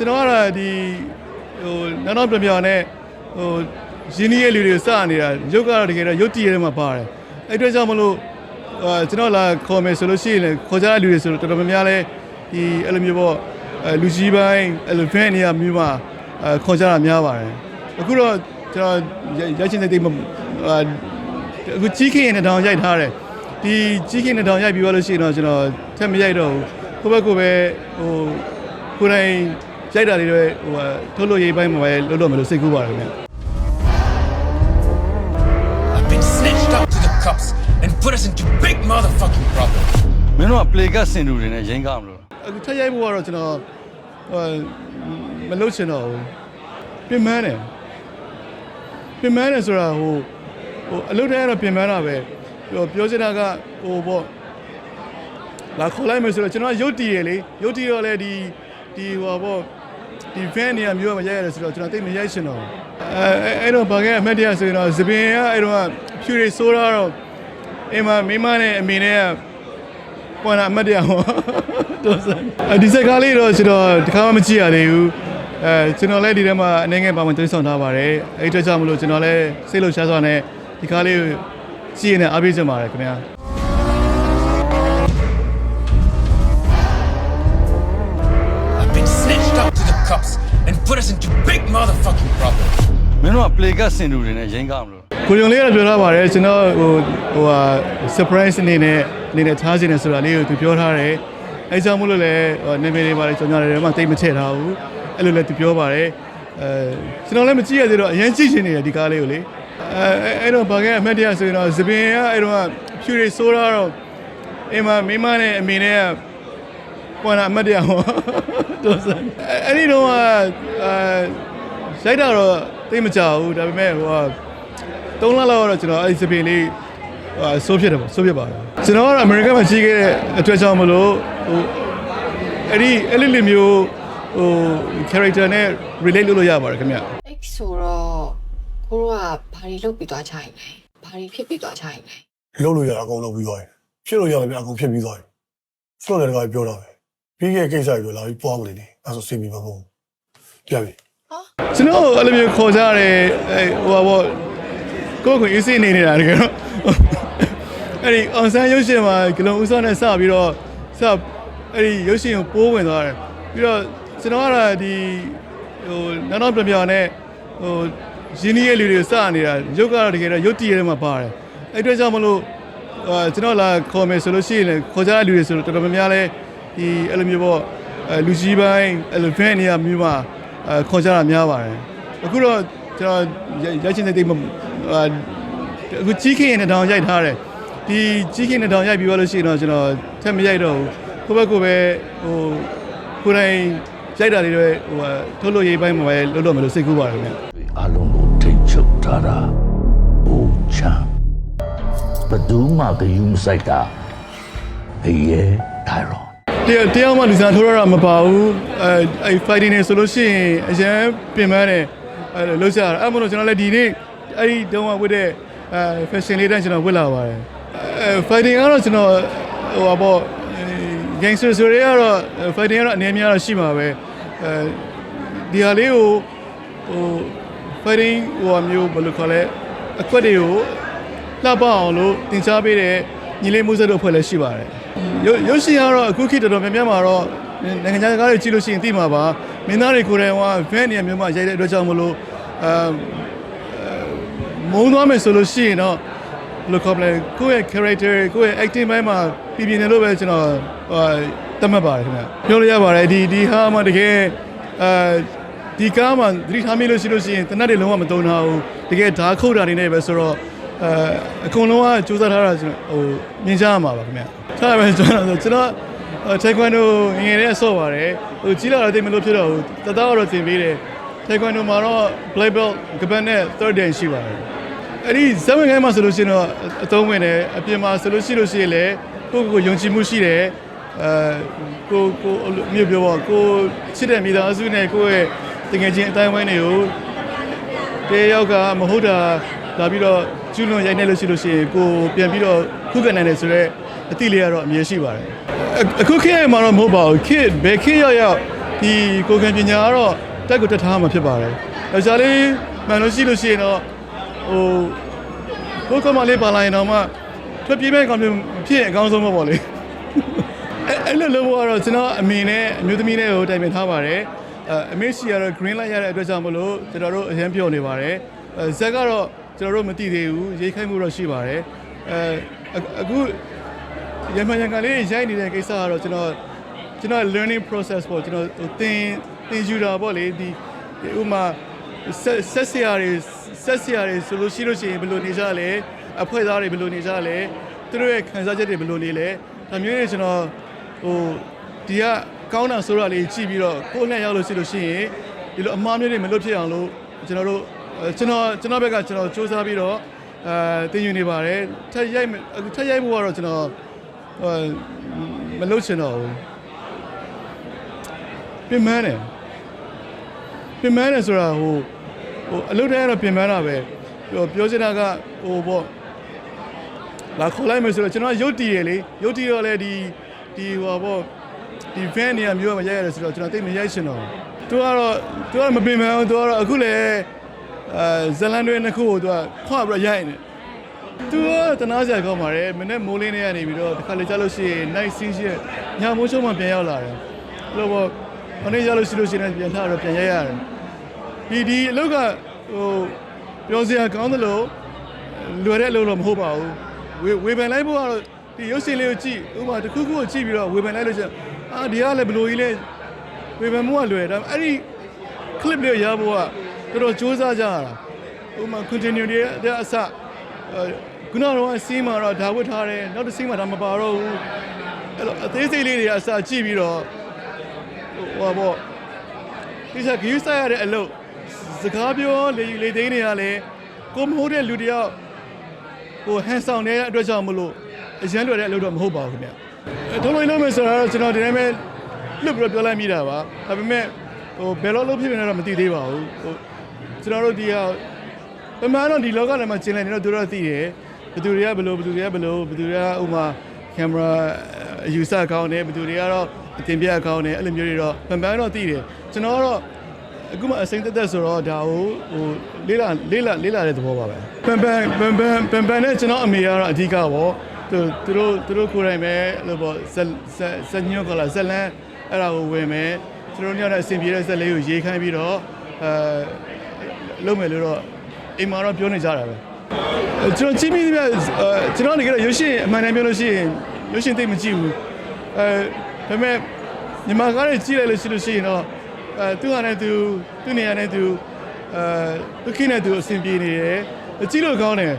ကျွန်တော်ကတော့ဒီဟိုနောက်နောက်ပြပြနဲ့ဟိုရင်းနှီးရဲ့လူတွေစနေတာရုပ်ကတော့တကယ်တော့ရုပ်တည်ရဲမှာပါတယ်အဲ့အတွက်ကြောင့်မလို့အာကျွန်တော်လာခေါ်မယ်ဆိုလို့ရှိရင်လည်းခေါ်ကြတဲ့လူတွေဆိုတော့တော်တော်များများလဲဒီအဲ့လိုမျိုးပေါ့အဲလူကြီးပိုင်းအဲ့လို fan နေရာမျိုးမှာအဲခေါ်ကြတာများပါတယ်အခုတော့ကျွန်တော်ရချင်တဲ့တိတ်မအာအခုကြီးခင်နဲ့တောင်ရိုက်ထားတယ်ဒီကြီးခင်နဲ့တောင်ရိုက်ပြီးသွားလို့ရှိရင်တော့ကျွန်တော်ထက်မရိုက်တော့ဘူးကိုယ့်ဘက်ကိုယ်ပဲဟိုကိုယ်တိုင် ရိုက်တာတွေတော့ဟိုထုတ်လို့ရေးပိုင်းမှာပဲလုပ်လို့မလို့စိတ်ကူးပါတယ်ခင်ဗျ I've been snitched out to the cops and put us into big motherfucking trouble. မင်းတို့က play ကစင်တူတွေနဲ့ရင်ကားမလို့အခုထက်ရိုက်ဖို့ကတော့ကျွန်တော်ဟိုမလုပ်ချင်တော့ဘူးပြင်မန်းတယ်ပြင်မန်းတယ်ဆိုတာဟိုဟိုအလုပ်တိုင်းကတော့ပြင်မန်းတာပဲဟိုပြောချင်တာကဟိုပေါ့လာခေါ်လိုက်မယ်ဆိုတော့ကျွန်တော်ကရုတ်တည်ရလေရုတ်တည်တော့လေဒီဒီဟိုပေါ့ ဒီ fan နေရာမျိုးမှာရိုက်ရတယ်ဆိုတော့ကျွန်တော်တိတ်မရိုက်ချင်တော့ဘူးအဲအဲ့တော့ဘာကဲအမတ်တရားဆိုရင်တော့သပင်ကအဲ့တော့ဖြူတွေဆိုးတော့အိမ်မှာမိမနဲ့အမေနဲ့ကပေါ်လာအမတ်တရားဟောတော်စံဒီစကားလေးတော့ကျွန်တော်ဒီခါမှမကြည့်ရသေးဘူးအဲကျွန်တော်လည်းဒီထဲမှာအနေငယ်ပါဝင်သွင်းဆောင်ထားပါတယ်အဲ့အတွက်ကြောင့်မလို့ကျွန်တော်လည်းစိတ်လှုပ်ရှားစွာနဲ့ဒီကားလေးကိုကြည့်ရတဲ့အားပေးချင်ပါတယ်ခင်ဗျာ out to the cops and put us into big motherfucking trouble. မင်းတို့က play ကစင်တူတွေနဲ့ရင်ကားမလို့ကိုယုံလေးကတော့ပြောထားပါတယ်ကျွန်တော်ဟိုဟိုဟာ surprise အနေနဲ့အနေနဲ့ထားခြင်းနဲ့ဆိုတာလေးကိုသူပြောထားတယ်အဲကြောင့်မို့လို့လည်းဟိုနာမည်တွေပါတယ်ကျွန်တော်လည်းမှတိတ်မထည့်ထားဘူးအဲ့လိုလည်းသူပြောပါတယ်အဲကျွန်တော်လည်းမကြည့်ရသေးတော့အရင်ကြည့်ချင်နေတယ်ဒီကားလေးကိုလေအဲအဲ့တော့ဘာကဲအမတ်တရားဆိုရင်တော့သပင်ကအဲ့တော့ဖြူတွေဆိုးတော့အိမ်မှာမိမနဲ့အမေနဲ့က ပေါ်လာအမတ်တရားဟောတော်စံအဲ့ဒီတော့အဲရိုက်တာတော့သိမကြဘူးဒါပေမဲ့ဟိုက3လလောက်တော့ကျွန်တော်အဲ့ဒီစပင်လေးဟိုဆိုးဖြစ်တယ်ပေါ့ဆိုးဖြစ်ပါတယ်ကျွန်တော်ကတော့အမေရိကန်မှာကြီးခဲ့တဲ့အတွက်ကြောင့်မလို့ဟိုအဲ့ဒီအဲ့လိုလိုမျိုးဟို character နဲ့ relate လုပ်လို့ရပါတယ်ခင်ဗျအဲ့ဆိုတော့ကိုတို့ကဘာတွေလုပ်ပြီးသွားကြရင်လဲဘာတွေဖြစ်ပြီးသွားကြရင်လဲလုံးလို့ရတာအကုန်လုံးပြီးသွားတယ်ဖြစ်လို့ရတယ်ဗျအကုန်ဖြစ်ပြီးသွားတယ်ဆိုတော့လည်းတခါပြောတာပဲ ပြီးခဲ့တဲ့ကိစ္စတွေလာပြီးပွားမနေနေအဲဆိုစိတ်ပြီးမမဟုတ်ပြန်ပြီကျွန်တော်အဲ့လိုမျိုးခေါ်ကြတယ်အဲဟိုပါပေါ့ကိုယ့်ကိုအေးစိနေနေတာတကယ်တော့အဲ့ဒီအောင်ဆန်းရုပ်ရှင်မှာဂလုံးဦးစောနဲ့စပြီးတော့စအဲ့ဒီရုပ်ရှင်ကိုပိုးဝင်သွားတယ်ပြီးတော့ကျွန်တော်ကတော့ဒီဟိုနောက်နောက်ပြပြနဲ့ဟိုရင်းနှီးရဲ့လူတွေစနေတာရုပ်ကတော့တကယ်တော့ရုပ်တည်ရဲမှာပါတယ်အဲ့အတွက်ကြောင့်မလို့အာကျွန်တော်လာခေါ်မယ်ဆိုလို့ရှိရင်လည်းခေါ်ကြတဲ့လူတွေဆိုတော့တော်တော်များများလဲ ဒီအဲ့လိုမျိုးပေါ့အဲလူကြီးပိုင်းအဲ့လို fan နေရာမျိုးမှာအဲခေါ်ကြတာများပါတယ်အခုတော့ကျွန်တော်ရချင်တဲ့တိတ်မအာအခုကြီးခင်နဲ့တောင်ရိုက်ထားတယ်ဒီကြီးခင်နဲ့တောင်ရိုက်ပြီးသွားလို့ရှိရင်တော့ကျွန်တော်ထက်မရိုက်တော့ဘူးကိုယ့်ဘက်ကိုယ်ပဲဟိုကိုယ်တိုင်ရိုက်တာတွေတော့ဟိုထုတ်လို့ရေးပိုင်းမှာပဲလုပ်လို့မလို့စိတ်ကူးပါတယ်ခင်ဗျအလုံးကိုထိတ်ချုပ်ထားတာဟိုချမ်းဘယ်သူမှဂယုမဆိုင်တာအေးရဲ့ဒါရော တရားတရားမှလူစားထိုးရတာမပါဘူးအဲအဲ fighting နေဆိုလို့ရှိရင်အရန်ပြင်ပန်းတယ်အဲလှုပ်ရှားတာအဲ့မလို့ကျွန်တော်လည်းဒီနေ့အဲ့ဒီတုန်းကဝတ်တဲ့အဲ fashion လေးတိုင်းကျွန်တော်ဝတ်လာပါတယ်အဲ fighting ကတော့ကျွန်တော်ဟိုပါပေါ့ gangster ဆိုရဲကတော့ fighting ကတော့အနေများတော့ရှိမှာပဲအဲဒီဟာလေးကိုဟို fighting ဟိုမျိုးဘယ်လိုခေါ်လဲအကွက်တွေကိုလှပအောင်လို့တင် जा ပေးတဲ့ ညီလေးမှုစက်တို့ဖွဲ့လည်းရှိပါတယ်ရုပ်ရုပ်ရှင်ကတော့အခုခေတ်တော်တော်များများမှာတော့နိုင်ငံခြားကားတွေကြည့်လို့ရှိရင်သိမှာပါမင်းသားတွေကိုယ်တိုင်က van နေရာမျိုးမှာရိုက်တဲ့အတွက်ကြောင့်မလို့အဲမုန်းသွားမယ်ဆိုလို့ရှိရင်တော့ဘယ်လိုခေါ်မလဲကိုယ့်ရဲ့ character ကိုယ့်ရဲ့ acting ဘက်မှာပြည်ပြင်းနေလို့ပဲကျွန်တော်ဟိုတတ်မှတ်ပါတယ်ခင်ဗျပြောလို့ရပါတယ်ဒီဒီဟာမှတကယ်အဲဒီကားမှာသတိထားမိလို့ရှိလို့ရှိရင်တနတ်တွေလုံးဝမတုံထားဘူးတကယ်ဓာတ်ခုတ်တာနေနေပဲဆိုတော့ အဲအကုန်လုံးကစူးစမ်းထားတာကျွန်တော်ဟိုမြင်ကြရမှာပါခင်ဗျထားပဲကျွန်တော်ဆိုကျွန်တော်ထိုင်ကွမ်ဒိုငယ်ငယ်လေးဆော့ပါတယ်ဟိုကြီးလာတော့တိတ်မလို့ဖြစ်တော့ဘူးတသားတော့သင်ပေးတယ်ထိုင်ကွမ်ဒိုမှာတော့ black belt ကပတ်နဲ့ third day ရှိပါတယ်အဲ့ဒီဇဝင်ခိုင်းမှာဆိုလို့ရှိရင်တော့အသုံးဝင်တယ်အပြင်မှာဆိုလို့ရှိလို့ရှိရင်လည်းကိုယ့်ကိုယ်ကိုယုံကြည်မှုရှိတယ်အဲကိုကိုမြို့ပြောပါကိုချစ်တဲ့မိသားစုနဲ့ကိုယ့်ရဲ့တကယ်ချင်းအတိုင်းဝိုင်းတွေကိုတယောက်ကမဟုတ်တာလာပြီးတော့ ကျူးလွန်ရိုက်နေလို့ရှိလို့ရှိရင်ကိုပြန်ပြီးတော့ခုခံနိုင်တယ်ဆိုတော့အတိလေးကတော့အမြဲရှိပါတယ်အခုခေတ်မှာတော့မဟုတ်ပါဘူးခေတ်ဘယ်ခေတ်ရောက်ရောက်ဒီကိုယ်ခံပညာကတော့တက်ကိုတက်ထားမှာဖြစ်ပါတယ်ယောက်ျားလေးမှန်လို့ရှိလို့ရှိရင်တော့ဟိုကိုယ်ကမလေးပါလာရင်တော့မှထွက်ပြေးမဲ့ကောင်မျိုးဖြစ်ရင်အကောင်းဆုံးပဲပေါ့လေအဲ့အဲ့လိုလုပ်ဖို့ကတော့ကျွန်တော်အမေနဲ့အမျိုးသမီးနဲ့ကိုတိုင်ပင်ထားပါတယ်အဲအမေရှိကတော့ green light ရတဲ့အတွက်ကြောင့်မလို့ကျွန်တော်တို့အရင်ပြောနေပါတယ်အဲဇက်ကတော့ ကျွန်တော်တို့မသိသေးဘူးရိတ်ခိုက်မှုတော့ရှိပါတယ်အဲအခုရမန်ရန်ကလေးရိုက်နေတဲ့ကိစ္စကတော့ကျွန်တော်ကျွန်တော် learning process ပေါ့ကျွန်တော်သင်သင်ယူတာပေါ့လေဒီဥမာဆက်ဆက်ဆရာတွေဆက်ဆရာတွေဆိုလို့ရှိလို့ရှိရင်ဘယ်လိုနေကြလဲအဖွဲ့သားတွေဘယ်လိုနေကြလဲသူတို့ရဲ့ခံစားချက်တွေဘယ်လိုနေလဲဒါမျိုးတွေကျွန်တော်ဟိုဒီကကောင်းတာဆိုတာလေးကြည့်ပြီးတော့ကိုယ်နဲ့ရောက်လို့ရှိလို့ရှိရင်ဒီလိုအမှားမျိုးတွေမလွတ်ဖြစ်အောင်လို့ကျွန်တော်တို့ ကျွန်တော်ကျွန်တော်ဘက်ကကျွန်တော်စူးစမ်းပြီးတော့အဲသင်ယူနေပါတယ်ထက်ရိုက်အခုထက်ရိုက်မှုကတော့ကျွန်တော်ဟိုမလုပ်ချင်တော့ဘူးပြင်မတယ်ပြင်မတယ်ဆိုတာဟိုဟိုအလုပ်တိုင်းကတော့ပြင်မတာပဲပြောပြောချင်တာကဟိုပေါ့လာခေါ်လိုက်မယ်ဆိုတော့ကျွန်တော်ရုပ်တည်ရလေရုပ်တည်တော့လေဒီဒီဟိုပေါ့ဒီ van နေရာမျိုးမှာရိုက်ရတယ်ဆိုတော့ကျွန်တော်သိမရိုက်ချင်တော့သူကတော့သူကတော့မပင်မအောင်သူကတော့အခုလေ အဲဇလန်တွေနှစ်ခုကိုသူကခွာပြီးတော့ရိုက်နေသူကတနာစရာကောင်းပါတယ်မနေ့မိုးလင်းနေရနေပြီးတော့တစ်ခါလေကြားလို့ရှိရင် night scene ရှိညမိုးချုံမှပြန်ရောက်လာတယ်အဲ့လိုပေါ့မနေ့ကြားလို့ရှိလို့ရှိရင်ပြန်ထတော့ပြန်ရိုက်ရတယ်ဒီဒီအလုပ်ကဟိုပြောစရာကောင်းတယ်လို့လွယ်တဲ့အလုပ်တော့မဟုတ်ပါဘူးဝေဝေဖန်လိုက်ဖို့ကတော့ဒီရုပ်ရှင်လေးကိုကြည့်ဥပမာတစ်ခုခုကိုကြည့်ပြီးတော့ဝေဖန်လိုက်လို့ကျန်အာဒီကလည်းဘယ်လိုကြီးလဲဝေဖန်မှုကလွယ်ဒါပေမဲ့အဲ့ဒီ clip လေးကိုရဖို့က တော်တော်စူးစမ်းကြရတာဥပမာ continue တွေတဲ့အစအဲခုနကတော့စီးမှာတော့ဒါဝတ်ထားတယ်နောက်တစ်စီးမှာဒါမပါတော့ဘူးအဲ့လိုအသေးစိတ်လေးတွေကအစကြည့်ပြီးတော့ဟိုပါပေါ့ဒီချက်ဂယူဆိုင်ရတဲ့အလုပ်စကားပြောလေလေသိန်းတွေကလည်းကိုမဟုတ်တဲ့လူတယောက်ဟိုဟန်ဆောင်နေတဲ့အတွက်ကြောင့်မလို့အရန်လွယ်တဲ့အလုပ်တော့မဟုတ်ပါဘူးခင်ဗျအဲထုံးလို့လုံးမယ်ဆိုတော့ကျွန်တော်ဒီနေ့ပဲလွတ်ပြီးတော့ပြောလိုက်မိတာပါဒါပေမဲ့ဟိုဘယ်လိုလုပ်ဖြစ်နေလဲတော့မသိသေးပါဘူးဟို ကျွန်တော်တို့ဒီဟာပမာတော့ဒီလောကထဲမှာကျင်လည်နေတော့သူတို့သိတယ်ဘယ်သူတွေကဘယ်လိုဘယ်သူတွေကဘယ်လိုဘယ်သူတွေကဥမာကင်မရာအယူဆကောင်းတယ်ဘယ်သူတွေကတော့အတင်ပြကောင်းတယ်အဲ့လိုမျိုးတွေတော့ပန်ပန်တော့သိတယ်ကျွန်တော်ကတော့အခုမှအစိမ့်သက်သက်ဆိုတော့ဒါကိုဟိုလေးလာလေးလာလေးလာတဲ့သဘောပါပဲပန်ပန်ပန်ပန်ပန်ပန်နဲ့ကျွန်တော်အမေကတော့အဓိကပေါ့သူသူတို့သူတို့ကိုယ်တိုင်ပဲလို့ပေါ့ဇက်ဇက်ဇက်ညောကလာဇက်လန်အဲ့ဒါကိုဝင်မယ်သူတို့ညနဲ့အဆင်ပြေတဲ့ဇက်လေးကိုရေးခိုင်းပြီးတော့အဲ လုပ်မယ်လို့တော့အိမ်မှာတော့ပြောနေကြတာပဲအဲကျွန်တော်ကြည့်မိသမျှအဲကျွန်တော်နေကြတော့ရုပ်ရှင်အမှန်တမ်းပြောလို့ရှိရင်ရုပ်ရှင်သိပ်မကြည့်ဘူးအဲဒါပေမဲ့ညီမကားတွေကြည့်လိုက်လို့ရှိလို့ရှိရင်တော့အဲသူဟာနဲ့သူသူနေရာနဲ့သူအဲသူခိနဲ့သူအဆင်ပြေနေတယ်ကြည့်လို့ကောင်းတယ်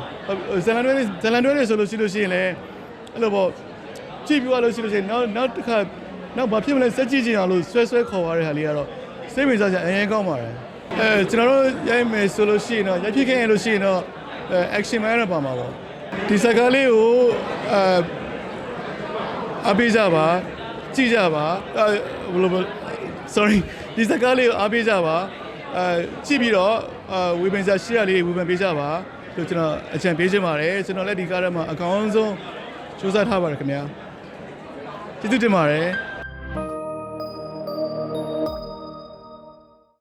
ဇလန်တွဲဇလန်တွဲနေဆိုလို့ရှိလို့ရှိရင်လည်းအဲ့လိုပေါ့ကြည့်ပြီးသွားလို့ရှိလို့ရှိရင်နောက်နောက်တစ်ခါနောက်ဘာဖြစ်မလဲစက်ကြည့်ကြည့်အောင်လို့ဆွဲဆွဲခေါ်ရတဲ့ဟာလေးကတော့စိတ်ဝင်စားစရာအရင်ကောင်းပါတယ် အဲကျွန်တော်တို့ရိုက်မယ်ဆိုလို့ရှိရင်တော့ရိုက်ဖြစ်ခဲ့ရင်လို့ရှိရင်တော့အဲ action man ရပါမှာပေါ့ဒီစကားလေးကိုအဲအပေးကြပါကြည့်ကြပါအဲဘယ်လို sorry ဒီစကားလေးကိုအားပေးကြပါအဲကြည့်ပြီးတော့အဲဝေဖန်စာရှေ့ရလေးတွေဝေဖန်ပေးကြပါလို့ကျွန်တော်အကြံပေးချင်ပါတယ်ကျွန်တော်လည်းဒီကားထဲမှာအကောင်းဆုံးစူးစမ်းထားပါတယ်ခင်ဗျာကျေးဇူးတင်ပါတယ်